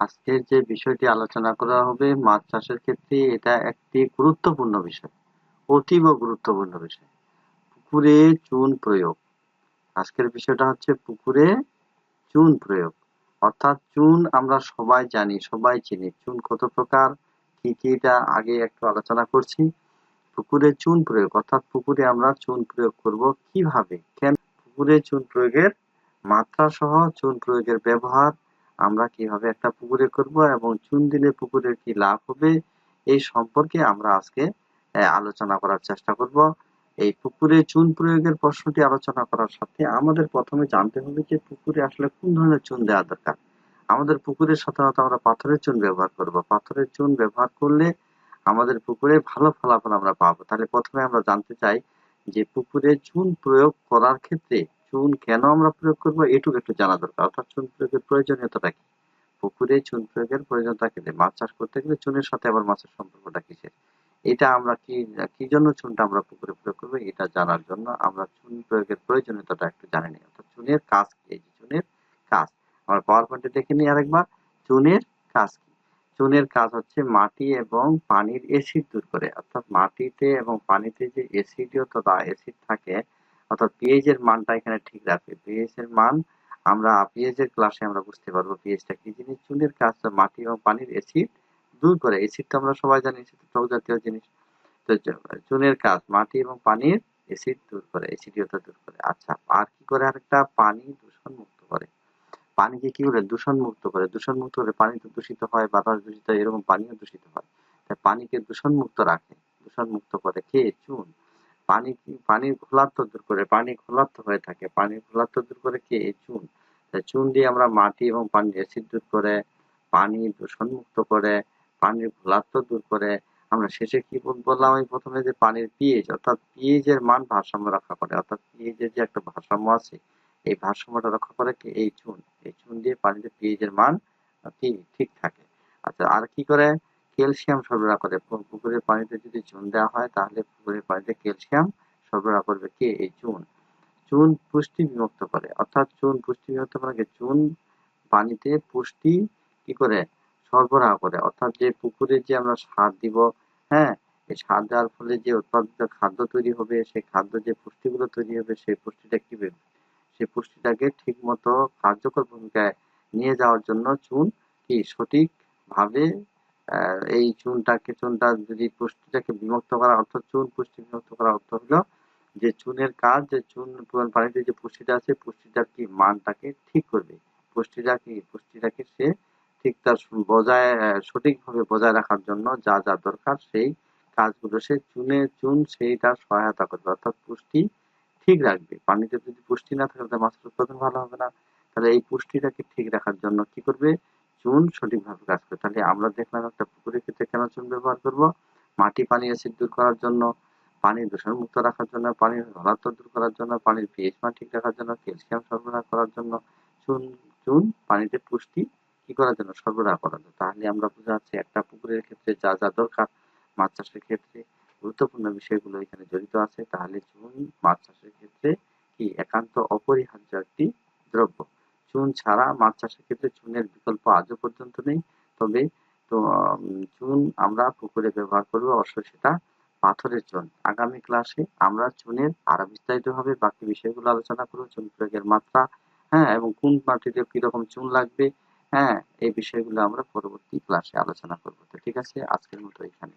আজকের যে বিষয়টি আলোচনা করা হবে, মাছ চাষের ক্ষেত্রে এটা একটি গুরুত্বপূর্ণ বিষয়, অতীব গুরুত্বপূর্ণ বিষয়। পুকুরে চুন প্রয়োগ। আজকের বিষয়টা হচ্ছে পুকুরে চুন প্রয়োগ। অর্থাৎ চুন আমরা সবাই জানি, সবাই চিনি, চুন কত প্রকার, কি কি এটা আগে একটু আলোচনা করছি। পুকুরে চুন প্রয়োগ, অর্থাৎ পুকুরে আমরা চুন প্রয়োগ করব কীভাবে? কেন পুকুরে চুন প্রয়োগের মাত্রা সহ চুন প্রয়োগের ব্যবহার আমরা কীভাবে একটা পুকুরে করব এবং চুন দিলে পুকুরের কি লাভ হবে, এই সম্পর্কে আমরা আজকে আলোচনা করার চেষ্টা করব। এই পুকুরে চুন প্রয়োগের প্রশ্নটি আলোচনা করার সাথে আমাদের প্রথমে জানতে হবে যে পুকুরে আসলে কোন ধরনের চুন দেওয়া দরকার। আমাদের পুকুরে সাধারণত আমরা পাথরের চুন ব্যবহার করব। পাথরের চুন ব্যবহার করলে আমাদের পুকুরে ভালো ফলাফল আমরা পাবো। তাহলে প্রথমে আমরা জানতে চাই যে পুকুরে চুন প্রয়োগ করার ক্ষেত্রে চুন কেন আমরা প্রয়োগ করব? এটুকু একটু জানা দরকার। অর্থাৎ চুন প্রয়োগের প্রয়োজনীয়তাটা কি? পুকুরে চুন প্রয়োগের প্রয়োজনটা কি? মাছ চাষ করতে গেলে চুনের সাথে আবার মাছের সম্পর্কটা কিসের? এটা আমরা কি কি জন্য চুনটা আমরা পুকুরে প্রয়োগ করব? এটা জানার জন্য আমরা চুন প্রয়োগের প্রয়োজনীয়তাটা একটু জানি নি অর্থাৎ চুনের কাজ কি? এই চুনের কাজ। আমরা পাওয়ার পয়েন্টে দেখে নিই আরেকবার। চুনের কাজ কি? চুনের কাজ হচ্ছে মাটি এবং পানির এসিড দূর করে। অর্থাৎ মাটিতে এবং পানিতে যে অ্যাসিডীয় তথা অ্যাসিড থাকে অর্থাৎ পিএইচ এর মানটা এখানে ঠিক রাখবে পিএইচ এর মান আমরা পিএইচ এর ক্লাসে আমরা বুঝতে পারব পিএইচটা কি জিনিস? চুনের কাজ মাটি এবং পানির অ্যাসিড দূর করে। অ্যাসিড তো আমরা সবাই জানি টক জাতীয় জিনিস। তো চুনের কাজ, মাটি এবং পানির অ্যাসিড দূর করে অ্যাসিডিয়তা দূর করে। আচ্ছা আর কি করে আরেকটা? পানি দূষণ মুক্ত করে। পানিকে কি করে দূষণ মুক্ত করে। দূষণ মুক্ত করে পানি তো দূষিত হয়, বাতাস দূষিত হয়, এরকম পানিও দূষিত হয়। তাই পানিকে দূষণ মুক্ত রাখে। দূষণ মুক্ত করে কে? চুন পানি কি পানির ঘোলাত্ম দূর করে, পানি ঘোলাত্ম হয়ে থাকে। পানির ঘোলাত্ম দূর করে কি? এই চুন। চুন দিয়ে আমরা মাটি এবং পানির অ্যাসিড দূর করে, পানি দূষণ মুক্ত করে, পানির ঘোলাত্ম দূর করে, আমরা শেষে কি বললাম আমি প্রথমে যে পানির পিএইচ অর্থাৎ পিএইচ এর মান ভারসাম্য রক্ষা করে, অর্থাৎ পিএইচ এর যে একটা ভারসাম্য আছে, এই ভারসাম্যটা রক্ষা করে কি? এই চুন। এই চুন দিয়ে পানিতে পিএইচ এর মান ঠিক থাকে। আচ্ছা আর কি করে? ক্যালসিয়াম সরবরাহ করে। পুকুরের পানিতে যদি চুন দেওয়া হয়, তাহলে পুকুরের পানিতে ক্যালসিয়াম সরবরাহ করবে কে? এই চুন চুন পুষ্টি বিমুক্ত করে। অর্থাৎ চুন পুষ্টি বিভক্ত করে চুন পানিতে পুষ্টি কি করে? সরবরাহ করে। অর্থাৎ যে পুকুরে যে আমরা সার দিব হ্যাঁ এই সার দেওয়ার ফলে যে উৎপাদিত খাদ্য তৈরি হবে, সেই খাদ্য যে পুষ্টিগুলো তৈরি হবে, সেই পুষ্টিটা কি সেই পুষ্টিটাকে ঠিক মতো কার্যকর ভূমিকায় নিয়ে যাওয়ার জন্য চুন কি সঠিক ভাবে এই চুনটাকে চুনটা যদি পুষ্টিটাকে বিমুক্ত করা অর্থ চুন পুষ্টি বিমুক্ত করা অর্থ হলো যে চুনের কাজ, যে চুন পানিতে যে পুষ্টিটা আছে পুষ্টিটার কি মানটাকে ঠিক করবে? পুষ্টিটা কি, পুষ্টিটাকে সে ঠিক তার বজায় সঠিকভাবে বজায় রাখার জন্য যা যা দরকার সেই কাজগুলো সে চুনে, চুন সেইটা সহায়তা করবে। অর্থাৎ পুষ্টি ঠিক রাখবে। পানিতে যদি পুষ্টি না থাকে, তাহলে মাছের উৎপাদন ভালো হবে না। তাহলে এই পুষ্টিটাকে ঠিক রাখার জন্য কি করবে? চুন, সঠিকভাবে কাজ করবে তাহলে আমরা দেখলাম একটা পুকুরের ক্ষেত্রে কেন চুন ব্যবহার করব? মাটি পানি অ্যাসিড দূর করার জন্য, পানি দূষণ মুক্ত রাখার জন্য, পানির ঘনত্ব দূর করার জন্য, পানির পিএইচ মান ঠিক রাখার জন্য ক্যালসিয়াম সরবরাহ করার জন্য, চুন চুন, পানিতে পুষ্টি কি করার জন্য, সরবরাহ করার জন্য। তাহলে আমরা বুঝা যাচ্ছে একটা পুকুরের ক্ষেত্রে যা যা দরকার, মাছ চাষের ক্ষেত্রে গুরুত্বপূর্ণ বিষয়গুলো এখানে জড়িত আছে। তাহলে চুন, মাছ চাষের ক্ষেত্রে কি একান্ত অপরিহার্য একটি দ্রব্য? চুন ছাড়া মাছ চাষের ক্ষেত্রে চুনের বিকল্প আজও পর্যন্ত নেই। তবে, তো চুন আমরা পুকুরে ব্যবহার করব অবশ্যই সেটা পাথরের চুন। আগামী ক্লাসে আমরা চুনের আরও বিস্তারিত ভাবে বাকি বিষয়গুলো আলোচনা করব, চুন প্রয়োগের মাত্রা হ্যাঁ এবং কোন মাটিতে কীরকম চুন লাগবে হ্যাঁ এই বিষয়গুলো আমরা পরবর্তী ক্লাসে আলোচনা করব। তো ঠিক আছে, আজকের মতো এখানে